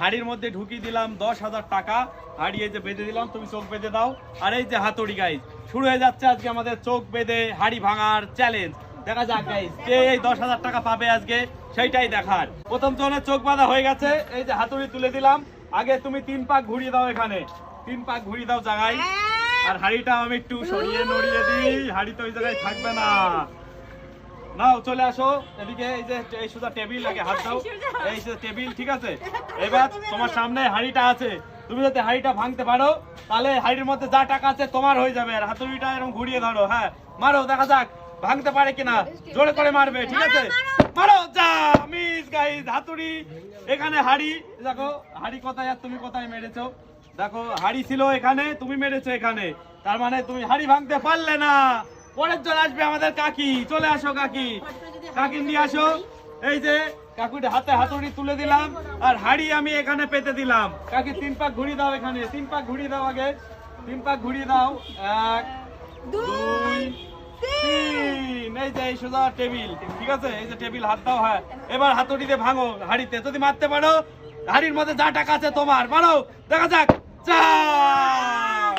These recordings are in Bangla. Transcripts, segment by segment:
হাড়ির মধ্যে ঢুকিয়ে দিলাম, দশ হাজার টাকা। হাড়ি এই যে বেঁধে দিলাম, তুমি চোখ বেঁধে দাও। আর এই যে হাতুড়ি গাইজ শুরু হয়ে যাচ্ছে আজকে আমাদের চোখ বেঁধে হাড়ি ভাঙার চ্যালেঞ্জ দেখা যাক গাইজ কে এই দশ হাজার টাকা পাবে আজকে, সেইটাই দেখার। প্রথম জনের চোখ বাঁধা হয়ে গেছে, এই যে হাতুড়ি তুলে দিলাম। আগে তুমি তিন পাক ঘুরিয়ে দাও এখানে। তিন পাক ঘুরিয়ে দাও জায়গায়। আর হাড়িটা আমি একটু সরিয়ে নড়িয়ে দিই। হাড়ি তো ওই জায়গায় থাকবে না। নাও চলে আসো। এদিকে এই যে এই সোজা টেবিল আগে হাত দাও। এই যে টেবিল ঠিক আছে? এবার তোমার সামনে হাড়িটা আছে। তুমি যদি হাড়িটা ভাঙতে পারো তাহলে হাড়ির মধ্যে যা টাকা আছে তোমার হয়ে যাবে। আর হাতুড়িটা এরকম ঘুরিয়ে ধরো হ্যাঁ? মারো দেখা যাক ভাঙতে পারে কিনা। জোরে করে মারবে ঠিক আছে? মারো যা মিস গাইস হাতুড়ি। এখানে হাড়ি দেখো হাড়ি কোথায় আর তুমি কোথায় মেরেছো? দেখো হাড়ি ছিল এখানে তুমি মেরেছো এখানে। তার মানে তুমি হাড়ি ভাঙতে পারলে না। পরের জন আসবে আমাদের কাকি। চলে আসো কাকি। কাকি, নিয়ে আসো। এই যে কাকুর হাতে হাতুড়ি তুলে দিলাম, আর হাড়ি আমি এখানে পেতে দিলাম। কাকি, তিন পাক ঘুরিয়ে দাও এখানে। তিন পাক ঘুরিয়ে দাও আগে। তিন পাক ঘুরিয়ে দাও। এক, দুই, তিন। এই যে, এই সোজা টেবিল। ঠিক আছে? এই যে টেবিল, হাত দাও হ্যাঁ। এবার হাতুড়িতে ভাঙো হাড়িতে। যদি মারতে পারো, হাড়ির মধ্যে যা টাকা আছে তোমার। মারো। দেখা যাক। চা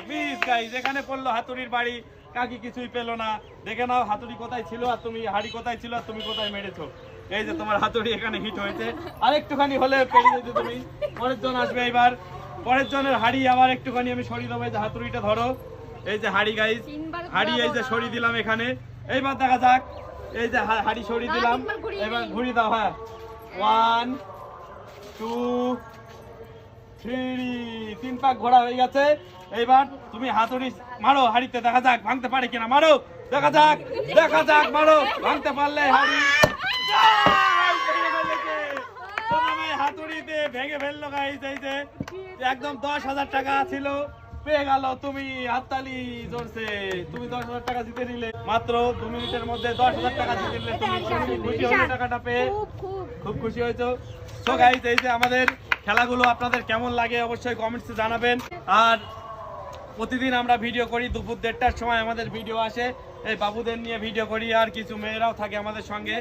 মিস গাইস এখানে পড়ল হাতুড়ির বাড়ি। কাকি কিছুই পেল না। দেখে নাও হাতুড়ি কোথায় ছিল আর তুমি হাড়ি কোথায় ছিল আর তুমি কোথায় মেরেছো। এই যে তোমার হাতুড়ি এখানে হিট হয়েছে। আর একটুখানি হলে পেরে যেতে তুমি। পরের জন আসবে এবার। পরের জনের হাড়ি আবার একটুখানি আমি সরিয়ে দেবো। এই যে হাতুড়িটা ধরো। এই যে হাড়ি গাইস হাড়ি এই যে সরিয়ে দিলাম এখানে। এইবার দেখা যাক। এই যে হাড়ি সরিয়ে দিলাম। এবার। ঘুরিয়ে দাও হ্যাঁ। ওয়ান টু থ্রি তিন পাক ঘোড়া হয়ে গেছে। এইবার তুমি হাতুড়ি মারো, হাড়িতে দেখা যাক ভাঙতে পারে কিনা। মারো, দেখা যাক দেখা যাক, মারো, ভাঙতে পারলে হাড়ি। হাতুড়িতে ভেঙে ফেলল গাই এই যে। একদম দশ হাজার টাকা ছিল। পেয়ে গেল তুমি হাততালি জোরছে তুমি দশ হাজার টাকা জিতে নিলে। মাত্র দু মিনিটের মধ্যে দশ হাজার টাকা জিতে নিলে তুমি। খুশি হলে টাকাটা পেয়ে? খুব খুশি হয়েছো। তো গাইজ এই যে আমাদের খেলাগুলো আপনাদের কেমন লাগে অবশ্যই কমেন্টসে জানাবেন। আর প্রতিদিন আমরা ভিডিও করি দুপুর দেড়টার সময় আমাদের ভিডিও আসে। এই বাবুদের নিয়ে ভিডিও করি, আর কিছু মেয়েরাও থাকে আমাদের সঙ্গে।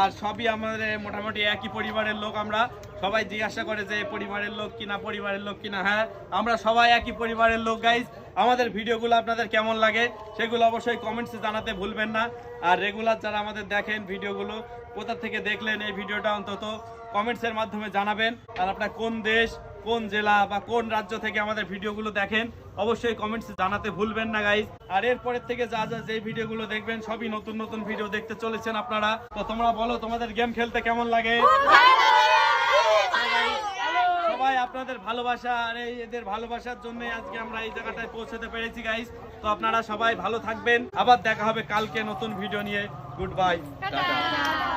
আর সবই আমাদের মোটামুটি একই পরিবারের লোক আমরা। সবাই জিজ্ঞাসা করে যে পরিবারের লোক কিনা পরিবারের লোক কিনা হ্যাঁ আমরা সবাই একই পরিবারের লোক গাইজ আমাদের ভিডিওগুলো আপনাদের কেমন লাগে, সেগুলো অবশ্যই কমেন্টসে জানাতে ভুলবেন না। আর রেগুলার যারা আমাদের দেখেন ভিডিওগুলো কোথা থেকে দেখলেন এই ভিডিওটা অন্তত কমেন্টসের মাধ্যমে জানাবেন। আর আপনার কোন দেশ কোন জেলা বা কোন রাজ্য থেকে আমাদের ভিডিওগুলো দেখেন অবশ্যই কমেন্টসে জানাতে ভুলবেন না গাইজ আর এরপরের থেকে যা যা যে ভিডিওগুলো দেখবেন সবই নতুন নতুন ভিডিও দেখতে চলেছেন আপনারা। তো তোমরা বলো তোমাদের গেম খেলতে কেমন লাগে? সবাই আপনাদের ভালোবাসা আর এই এদের ভালোবাসার জন্য আজকে আমরা এই জায়গাটায় পৌঁছতে পেরেছি গাইস তো আপনারা সবাই ভালো থাকবেন। আবার দেখা হবে কালকে নতুন ভিডিও নিয়ে। Good bye tata.